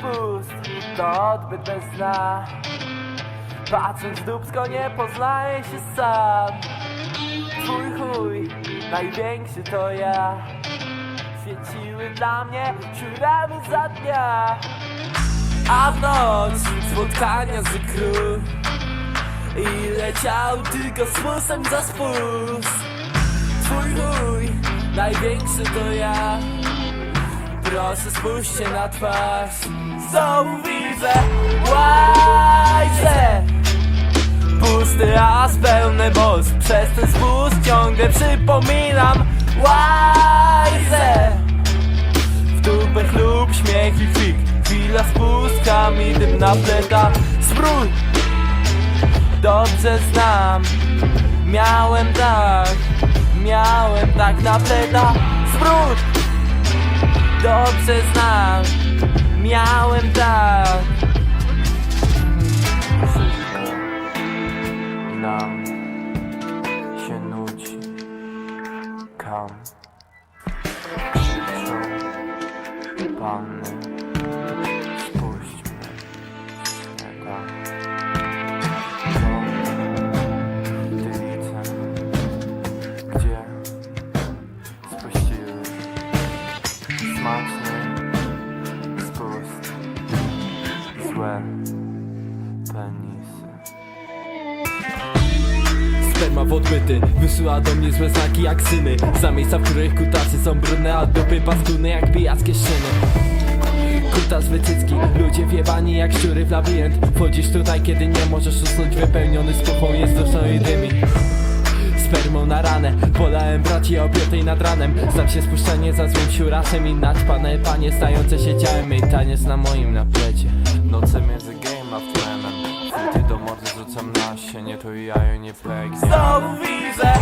spust To odbyt bez dna Patrząc w dupsko nie poznaję się sam. Twój chuj, największy to ja. Świeciły dla mnie siódemy za dnia. A w noc spotkania z król I leciał tylko spustem za spust Twój chuj, największy to ja Proszę spójrzcie na twarz. Znowu widzę łajce Pusty as pełny boss Przez ten spust ciągle przypominam łajce W dupę chlub, śmiech i fik. Chwila z pustkami, dym na pleta Zbrój! Dobrze znam. Miałem tak. Miałem tak na pleta Zwrót Dobrze znam Miałem tak. Wszystko nam się nudzi Kam. Krzyczą panny Złe penisy. Sperma w odbyty Wysyła do mnie złe znaki jak syny. Za miejsca, w których kutasy są brudne A dupy paskudne jak pijackie szyny. Kutas wycycki, ludzie wiebani jak szczury w labirynt. Wchodzisz tutaj, kiedy nie możesz usnąć Wypełniony spuchą jest duszą i dymi Spermą na ranę. Polałem braci obiotej nad ranem. Znam się spuszczanie za złym siurasem I naćpane panie stające się ciałem. I taniec na moim naplecie. Noce między game a tlenem Ty do mordy rzucam na sienie To i jajo nie plegnie Znowu widzę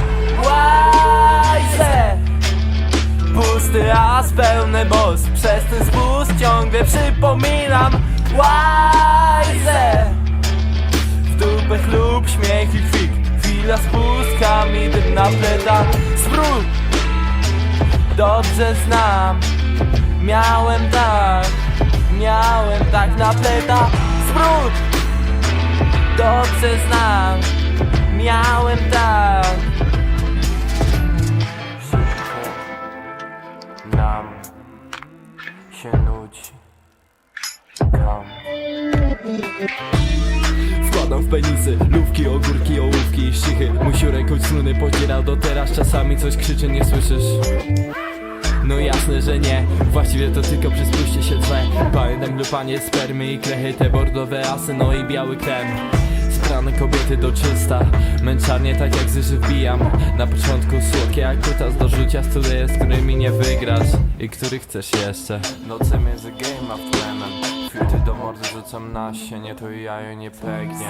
łajce Pusty as pełny boss Przez ten spust ciągle przypominam łajce Dobrze znam. Miałem tak Miałem tak na pletach Zwrót Dobrze znam. Miałem tak. Nam się nudzi. Kam. Wkładam w penisy, lówki, ogórki, ołówki i szichy Mój siurek choć struny podzierał do teraz Czasami coś krzyczy, nie słyszysz? Jasne, że nie. Właściwie to tylko przy spuście się tle Pamiętam lupanie spermy i klechy Te bordowe asy, no i biały krem. Sprane kobiety do czysta Męczarnie tak jak zyży wbijam. Na początku słodkie jak kutas do rzucia Studia, z którymi nie wygrasz I których chcesz jeszcze. Noce między game a tlenem Filty do mordy rzucam na sienie To i jajo nie plegnie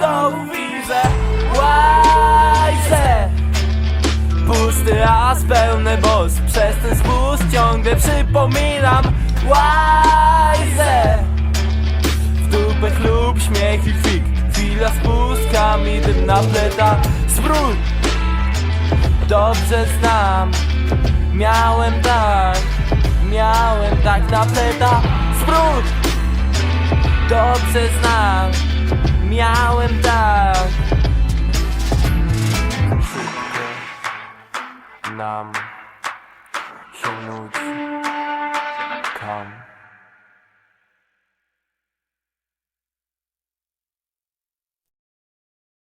ciągle przypominam łajce W dupę chlub, śmiech i fik Chwila z pustkami, dym na pletach Zwrót Dobrze znam. Miałem tak Miałem tak na pletach Zwrót Dobrze znam. Miałem tak come.